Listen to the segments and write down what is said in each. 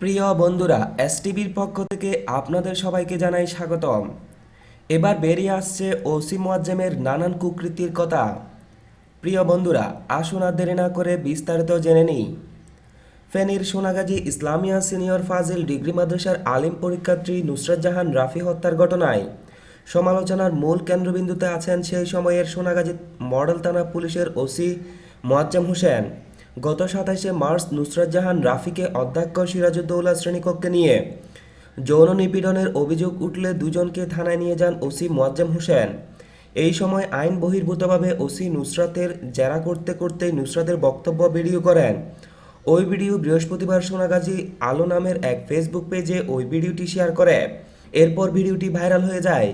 প্রিয় বন্ধুরা, এসটিভির পক্ষ থেকে আপনাদের সবাইকে জানাই স্বাগতম। এবার বেরিয়ে আসছে ওসি মোয়াজ্জেমের নানান কুকৃতির কথা। প্রিয় বন্ধুরা, আসুন আর দেরি না করে বিস্তারিত জেনে নিই। ফেনীর সোনাগাজী ইসলামিয়া সিনিয়র ফাজিল ডিগ্রি মাদ্রাসার আলিম পরীক্ষার্থী নুসরাত জাহান রাফি হত্যার ঘটনায় সমালোচনার মূল কেন্দ্রবিন্দুতে আছেন সেই সময়ের সোনাগাজী মডেল থানা পুলিশের ওসি মোয়াজ্জেম হোসেন। গত সাতাশে মার্চ নুসরাত জাহান রাফিকে অধ্যক্ষ সিরাজউদ্দৌলা শ্রেণীকক্ষে নিয়ে। যৌন নিপীড়নের অভিযোগ উঠলে দুজনকে থানায় নিয়ে যান ওসি মোয়াজ্জেম হোসেন। এই সময় আইন বহির্ভূতভাবে ওসি নুসরাতের জেরা করতে করতেই নুসরাতের বক্তব্য ভিডিও করেন। ওই ভিডিও বৃহস্পতিবার সোনাগাজী আলো নামের এক ফেসবুক পেজে ওই ভিডিওটি শেয়ার করে। এরপর ভিডিওটি ভাইরাল হয়ে যায়।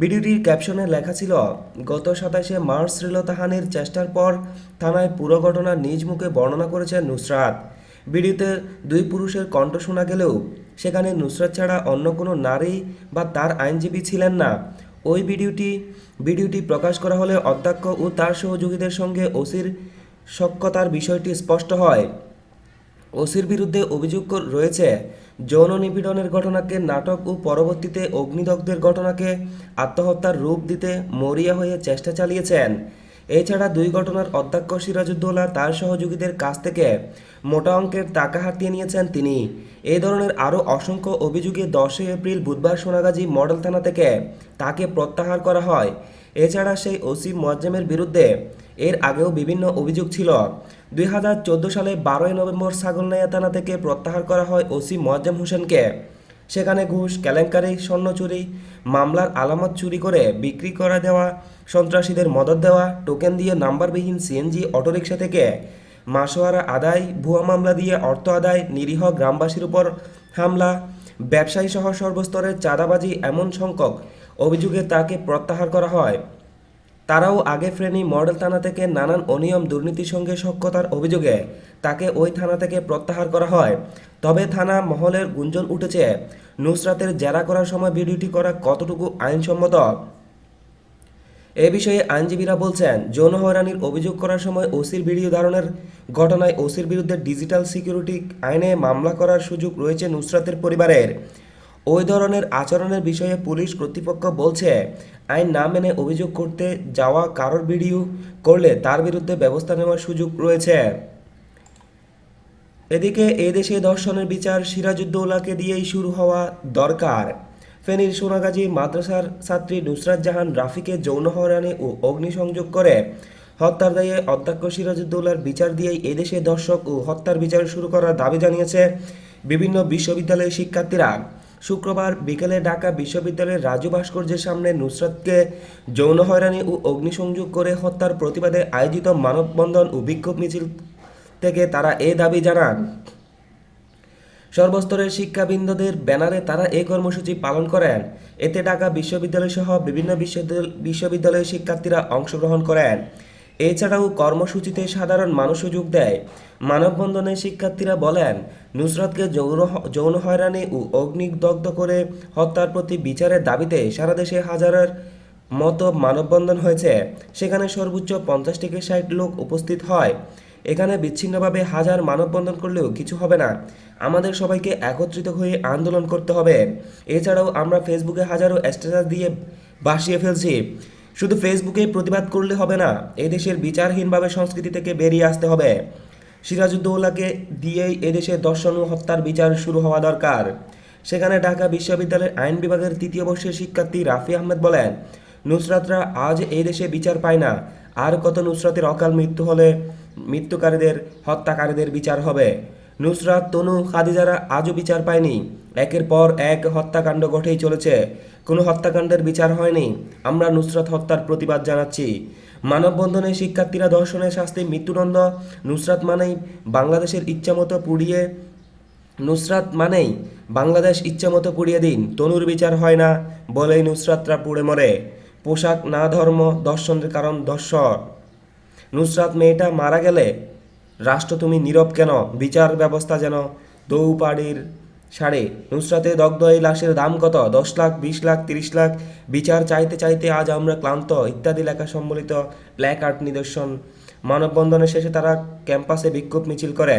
ভিডিওটির ক্যাপশনে লেখা ছিল, গত সাতাশে মার্চ শ্রীলতাহানির চেষ্টার পর থানায় পুরো ঘটনা নিজ মুখে বর্ণনা করেছেন নুসরাত। ভিডিওতে দুই পুরুষের কণ্ঠ শোনা গেলেও সেখানে নুসরাত ছাড়া অন্য কোনো নারী বা তার আইনজীবী ছিলেন না। ওই ভিডিওটি ভিডিওটি প্রকাশ করা হলে অধ্যক্ষ ও তার সহযোগীদের সঙ্গে ওসির সক্ষতার বিষয়টি স্পষ্ট হয়। ওসির বিরুদ্ধে অভিযোগ রয়েছে যৌন নিপীড়নের ঘটনাকে নাটক ও পরবর্তীতে অগ্নিদগ্ধের ঘটনাকে আত্মহত্যার রূপ দিতে মরিয়া হয়ে চেষ্টা চালিয়েছেন। এছাড়া দুই ঘটনার অধ্যক্ষ সিরাজউদ্দৌলা তার সহযোগীদের কাছ থেকে মোটা অঙ্কের টাকা হাতিয়ে নিয়েছেন তিনি। এই ধরনের আরও অসংখ্য অভিযোগে দশই এপ্রিল বুধবার সোনাগাজী মডেল থানা থেকে তাকে প্রত্যাহার করা হয়। এছাড়া সেই ওসি মোয়াজ্জেমের বিরুদ্ধে এর আগেও বিভিন্ন অভিযোগ ছিল। দুই হাজার চোদ্দ সালে বারোই নভেম্বর ছাগলনাইয়া থানা থেকে প্রত্যাহার করা হয় ওসি মোয়াজ্জেম হোসেনকে। সেখানে ঘুষ, কেলেঙ্কারি, স্বর্ণ চুরি, মামলার আলামত চুরি করে বিক্রি করা দেওয়া, সন্ত্রাসীদের মদত দেওয়া, টোকেন দিয়ে নাম্বারবিহীন সিএনজি অটোরিকশা থেকে মাসোয়ারা আদায়, ভুয়া মামলা দিয়ে অর্থ আদায়, নিরীহ গ্রামবাসীর উপর হামলা ব্যবসায়ী সহ সর্বস্তরের চাঁদাবাজি এমন সংখ্যক অভিযোগে তাকে প্রত্যাহার করা হয়। তারাও আগে ফ্রেনি মডেল থানা থেকে নানান অনিয়ম দুর্নীতির সঙ্গে সক্ষতার অভিযোগে। তাকে ওই থানা থেকে প্রত্যাহার করা হয়। তবে থানা মহলের গুঞ্জন উঠেছে, নুসরাতের জেরা করার সময় ভিডিওটি করা কতটুকু আইনসম্মত? এ বিষয়ে আইনজীবীরা বলছেন, যৌন হয়রানির অভিযোগ করার সময় ওসির ভিডিও ধারণের ঘটনায় ওসির বিরুদ্ধে ডিজিটাল সিকিউরিটি আইনে মামলা করার সুযোগ রয়েছে নুসরাতের পরিবারের। ওই ধরনের আচরণের বিষয়ে পুলিশ কর্তৃপক্ষ বলছে, আইন না মেনে অভিযোগ করতে যাওয়া কারোর ভিডিও করলে তার বিরুদ্ধে ব্যবস্থা নেওয়ার সুযোগ রয়েছে। এদিকে এদেশে দর্শনের বিচার সিরাজউদ্দৌলাকে দিয়েই শুরু হওয়া দরকার। ফেনীর সোনাগাজী মাদ্রাসার ছাত্রী নুসরাত জাহান রাফিকে যৌন হয়রানি ও অগ্নিসংযোগ করে হত্যার দায়ে অধ্যক্ষ সিরাজউদ্দৌলার বিচার দিয়েই এদেশে দর্শক ও হত্যার বিচার শুরু করার দাবি জানিয়েছে বিভিন্ন বিশ্ববিদ্যালয়ের শিক্ষার্থীরা। শুক্রবার বিকেলে ঢাকা বিশ্ববিদ্যালয়ের রাজু ভাস্কর্যের সামনে নুসরাতকে যৌন হয়রানি ও অগ্নিসংযোগ করে হত্যার প্রতিবাদে আয়োজিত মানববন্ধন ও বিক্ষোভ মিছিল থেকে তারা এ দাবি জানান। সর্বস্তরের শিক্ষাবৃন্দদের ব্যানারে তারা এই কর্মসূচি পালন করেন। এতে ঢাকা বিশ্ববিদ্যালয় সহ বিভিন্ন বিশ্ববিদ্যালয়- বিশ্ববিদ্যালয়ের শিক্ষার্থীরা অংশগ্রহণ করেন। এছাড়াও কর্মসূচিতে সাধারণ মানুষও যোগ দেয়। মানববন্ধনে শিক্ষার্থীরা বলেন, নুসরাতকে যৌন যৌন হয়রানি ও অগ্নিদগ্ধ করে হত্যার প্রতি বিচারের দাবিতে সারা দেশে হাজারের মতো মানববন্ধন হয়েছে। সেখানে সর্বোচ্চ পঞ্চাশ থেকে ষাট লোক উপস্থিত হয়। এখানে বিচ্ছিন্নভাবে হাজার মানববন্ধন করলেও কিছু হবে না। আমাদের সবাইকে একত্রিত হয়ে আন্দোলন করতে হবে। এছাড়াও আমরা ফেসবুকে হাজারো স্ট্যাটাস দিয়ে ভাসিয়ে ফেলছি। শুধু ফেসবুকে প্রতিবাদ করলে হবে না, এদেশের বিচারহীনভাবে সংস্কৃতি থেকে বেরিয়ে আসতে হবে। সিরাজউদ্দৌলাকে দিয়েই এদেশে দর্শন ও হত্যার বিচার শুরু হওয়া দরকার। সেখানে ঢাকা বিশ্ববিদ্যালয়ের আইন বিভাগের তৃতীয় বর্ষের শিক্ষার্থী রাফি আহমেদ বলেন, নুসরাতরা আজ এই দেশে বিচার পায় না, আর কত নুসরাতের অকাল মৃত্যু হলে মৃত্যুকারীদের, হত্যাকারীদের বিচার হবে। নুসরাত, তনু, খাদিজারা আজও বিচার পায়নি। একের পর এক হত্যাকাণ্ড ঘটেই চলেছে। কোনো হত্যাকাণ্ডের বিচার হয়নি। আমরা নুসরাত হত্যার প্রতিবাদ জানাচ্ছি। মানববন্ধনে শিক্ষার্থীরা ধর্ষণের শাস্তি মৃত্যুদণ্ড। নুসরাত মানেই বাংলাদেশের ইচ্ছামতো পুড়িয়ে নুসরাত মানেই বাংলাদেশ ইচ্ছামতো পুড়িয়ে দিন। তনুর বিচার হয় না বলেই নুসরাতরা পুড়ে মরে। পোশাক না ধর্ম দর্শনের কারণ দর্শন। নুসরাত মেয়েটা মারা গেলে রাষ্ট্র তুমি নীরব কেন? বিচার ব্যবস্থা যেন দৌপাড়ির সাড়ে। নুসরাতে দগ্ধ এই লাশের দাম কত? দশ লাখ, বিশ লাখ, তিরিশ লাখ? বিচার চাইতে চাইতে আজ আমরা ক্লান্ত। ইত্যাদি লেখা সম্বলিত ব্ল্যাক প্ল্যাকার্ড নিদর্শন। মানববন্ধনের শেষে তারা ক্যাম্পাসে বিক্ষোভ মিছিল করে।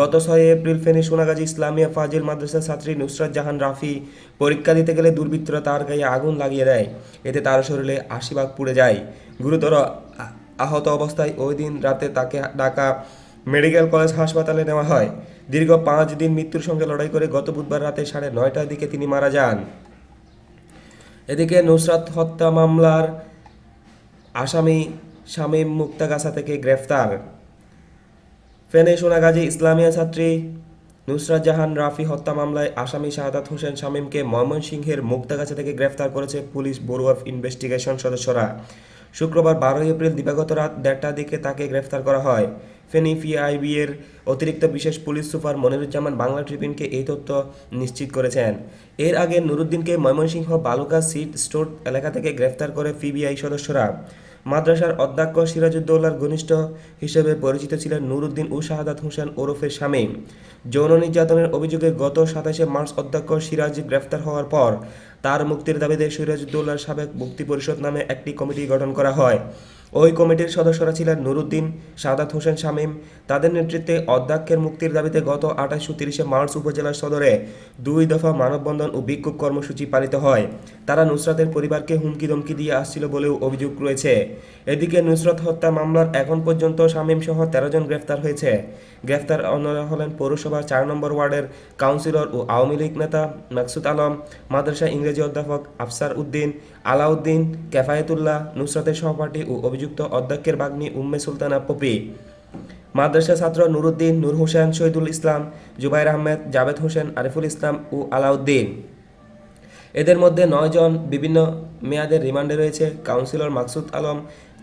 গত ছয় এপ্রিল ফেনী সোনাগাজী ইসলামিয়া ফাজিল মাদ্রাসার ছাত্রী নুসরাত জাহান রাফি পরীক্ষা দিতে গেলে দুর্বৃত্তরা তার গায়ে আগুন লাগিয়ে দেয়। এতে তার শরীরে আশি ভাগ পুড়ে যায়। গুরুতর আহত অবস্থায় ওই দিন রাতে তাকে ঢাকা মেডিকেল কলেজ হাসপাতালে নেওয়া হয়। দীর্ঘ পাঁচ দিন মৃত্যুর সঙ্গে লড়াই করে গত বুধবার রাতে সাড়ে নয়টার দিকে তিনি মারা যান। এদিকে নুসরাত হত্যা মামলার আসামি শামীম মুক্তাগাছা থেকে গ্রেফতার। ফেনে সোনাগাজী ইসলামিয়া ছাত্রী নুসরাত জাহান রাফি হত্যা মামলায় আসামি শাহাদাত হোসেন শামীমকে ময়মনসিংহের মুক্তাগাছা থেকে গ্রেফতার করেছে পুলিশ ব্যুরো অফ ইনভেস্টিগেশন সদস্যরা। শুক্রবার বারোই এপ্রিল দিবাগত রাত দেড়টার দিকে তাকে গ্রেফতার করা হয়। ফেনী পিআইবি এর অতিরিক্ত বিশেষ পুলিশ সুপার মনিরুজ্জামান বাংলা ট্রিবিউনকে এই তথ্য নিশ্চিত করেছেন। এর আগে নুরুদ্দিনকে ময়মনসিংহ বালুকা সিট স্টোর এলাকা থেকে গ্রেফতার করে পিবিআই সদস্যরা। মাদ্রাসার অধ্যক্ষ সিরাজউদ্দৌলার ঘনিষ্ঠ হিসেবে পরিচিত ছিলেন নুরুদ্দিন ও শাহাদাত হোসেন ওরফের শামীম যৌন নির্যাতনের অভিযোগে গত সাতাশে মার্চ অধ্যক্ষ সিরাজ গ্রেফতার হওয়ার পর তার মুক্তির দাবিতে সিরাজউদ্দৌলার সাবেক মুক্তি পরিষদ নামে একটি কমিটি গঠন করা হয়। ওই কমিটির সদস্যরা ছিলেন নুরুদ্দিন, সাদাত হোসেন শামীম। তাদের নেতৃত্বে অধ্যক্ষের মুক্তির দাবিতে গত আঠাশ তিরিশে মার্চ উপজেলার সদরে দুই দফা মানববন্ধন ও বিক্ষোভ কর্মসূচি পালিত হয়। তারা নুসরাতের পরিবারকে হুমকি দমকি দিয়ে আসছিল বলেও অভিযোগ রয়েছে। এদিকে নুসরত হত্যা মামলার এখন পর্যন্ত শামীম সহ তেরো জন গ্রেফতার হয়েছে। গ্রেফতার অন্যরা হলেন পৌরসভার চার নম্বর ওয়ার্ডের কাউন্সিলর ও আওয়ামী লীগ নেতা মাকসুদ আলম, মাদ্রাসা ইংরেজি অধ্যাপক আফসার উদ্দিন, আলাউদ্দিন, কেফায়েতুল্লাহ, নুসরাতের সহপাঠী ও অভিযুক্ত অধ্যক্ষের বাগ্নী উম্মে সুলতানা পপি। মাদ্রাসা ছাত্র নুরুদ্দিন, নূর হোসেন, শহীদুল ইসলাম, জুবাইর আহমেদ, জাভেদ হোসেন, আরিফুল ইসলাম ও আলাউদ্দিন। এদের মধ্যে নয় জন বিভিন্ন মেয়াদের রিমান্ডে রয়েছে। কাউন্সিলর মাকসুদ আলম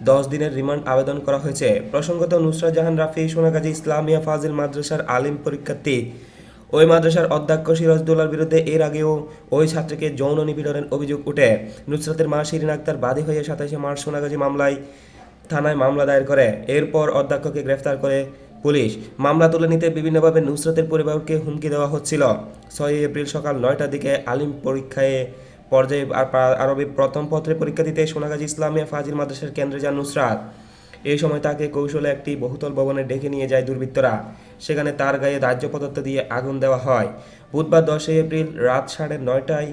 দশ দিনের রিমান্ড আবেদন করা হয়েছে। প্রসঙ্গত নুসরাত জাহান রাফি, সোনাগাজী ইসলামিয়া ফাজিল মাদ্রাসার আলিম পরীক্ষার্থী। ওই মাদ্রাসার অধ্যক্ষ সিরাজদৌলার বিরুদ্ধে এর আগেও ওই ছাত্রীকে যৌন নিপীড়নের অভিযোগ উঠে। নুসরাতের মা শিরিন আক্তার বাদী হয়ে সাতাশে মার্চ সোনাগাজী মামলায় থানায় মামলা দায়ের করে। এরপর অধ্যক্ষকে গ্রেফতার করে পুলিশ। মামলা তুলে নিতে বিভিন্নভাবে নুসরাতের পরিবারকে হুমকি দেওয়া হচ্ছিল। ছয় এপ্রিল সকাল নয়টার দিকে আলিম পরীক্ষায় পর্যায়ে আরবি প্রথম পত্রে পরীক্ষা দিতে সোনাগাজী ইসলামিয়া ফাজিল মাদ্রাসার কেন্দ্রে যান নুসরাত। এই সময় তাকে কৌশলে একটি বহুতল ভবনে ডেকে নিয়ে যায় দুর্বৃত্তরা। সেখানে তার গায়ে দাহ্য পদার্থ দিয়ে আগুন দেওয়া হয়। বুধবার দশই এপ্রিল রাত সাড়ে নয়টায়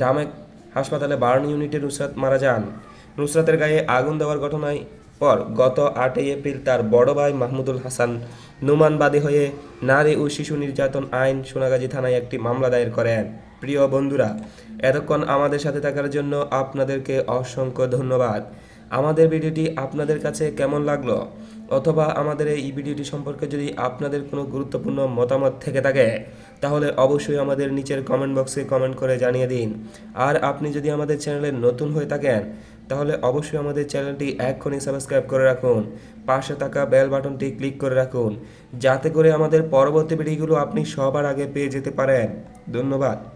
ডামেক হাসপাতালে বার্ন ইউনিটে নুসরাত মারা যান। নুসরাতের গায়ে আগুন দেওয়ার ঘটনায় পর গত আটই এপ্রিল তার বড় ভাই মাহমুদুল হাসান নুমানবাদী হয়ে নারী ও শিশু নির্যাতন আইন সোনাগাজী থানায় একটি মামলা দায়ের করেন। প্রিয় বন্ধুরা, এতক্ষণ আমাদের সাথে থাকার জন্য আপনাদেরকে অসংখ্য ধন্যবাদ। আমাদের ভিডিওটি আপনাদের কাছে কেমন লাগল? অথবা আমাদের এই ভিডিওটি সম্পর্কে যদি আপনাদের কোনো গুরুত্বপূর্ণ মতামত থেকে থাকে, তাহলে অবশ্যই আমাদের নিচের কমেন্ট বক্সে কমেন্ট করে জানিয়ে দিন। আর আপনি যদি আমাদের চ্যানেলে নতুন হয়ে থাকেন, তাহলে অবশ্যই আমাদের চ্যানেলটি এক্ষুনি সাবস্ক্রাইব করে রাখুন। পাশে থাকা বেল বাটনটি ক্লিক করে রাখুন। যাতে করে আমাদের পরবর্তী ভিডিওগুলো আপনি সবার আগে পেয়ে যেতে পারেন। ধন্যবাদ।